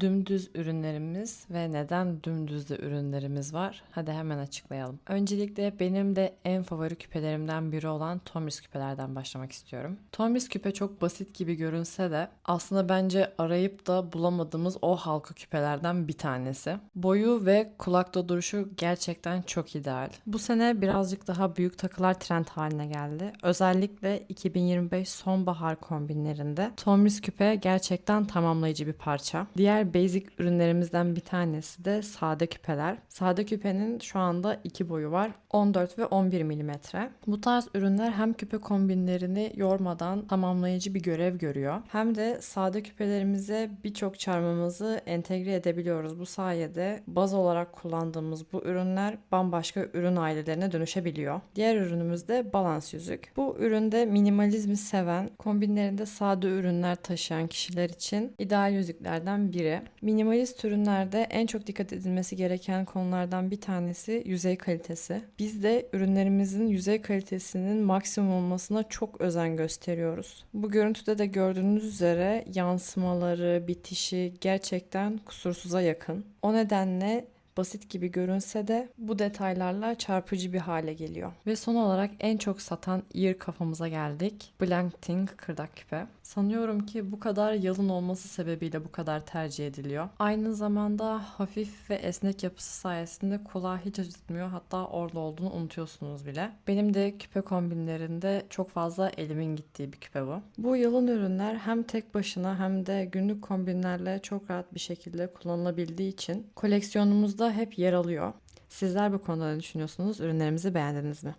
Dümdüz ürünlerimiz ve neden dümdüzde ürünlerimiz var? Hadi hemen açıklayalım. Öncelikle benim de en favori küpelerimden biri olan Tomris küpelerden başlamak istiyorum. Tomris küpe çok basit gibi görünse de aslında bence arayıp da bulamadığımız o halka küpelerden bir tanesi. Boyu ve kulakta duruşu gerçekten çok ideal. Bu sene birazcık daha büyük takılar trend haline geldi. Özellikle 2025 sonbahar kombinlerinde Tomris küpe gerçekten tamamlayıcı bir parça. Diğer basic ürünlerimizden bir tanesi de sade küpeler. Sade küpenin şu anda iki boyu var. 14 ve 11 milimetre. Bu tarz ürünler hem küpe kombinlerini yormadan tamamlayıcı bir görev görüyor. Hem de sade küpelerimize birçok çarmımızı entegre edebiliyoruz. Bu sayede baz olarak kullandığımız bu ürünler bambaşka ürün ailelerine dönüşebiliyor. Diğer ürünümüz de balans yüzük. Bu üründe minimalizmi seven, kombinlerinde sade ürünler taşıyan kişiler için ideal yüzüklerden biri. Minimalist ürünlerde en çok dikkat edilmesi gereken konulardan bir tanesi yüzey kalitesi. Biz de ürünlerimizin yüzey kalitesinin maksimum olmasına çok özen gösteriyoruz. Bu görüntüde de gördüğünüz üzere yansımaları, bitişi gerçekten kusursuza yakın. O nedenle basit gibi görünse de bu detaylarla çarpıcı bir hale geliyor. Ve son olarak en çok satan ear kafamıza geldik. Blank Ting kırdak küpe. Sanıyorum ki bu kadar yalın olması sebebiyle bu kadar tercih ediliyor. Aynı zamanda hafif ve esnek yapısı sayesinde kulağı hiç acıtmıyor. Hatta orada olduğunu unutuyorsunuz bile. Benim de küpe kombinlerinde çok fazla elimin gittiği bir küpe bu. Bu yalın ürünler hem tek başına hem de günlük kombinlerle çok rahat bir şekilde kullanılabildiği için koleksiyonumuzda hep yer alıyor. Sizler bu konuda ne düşünüyorsunuz? Ürünlerimizi beğendiniz mi?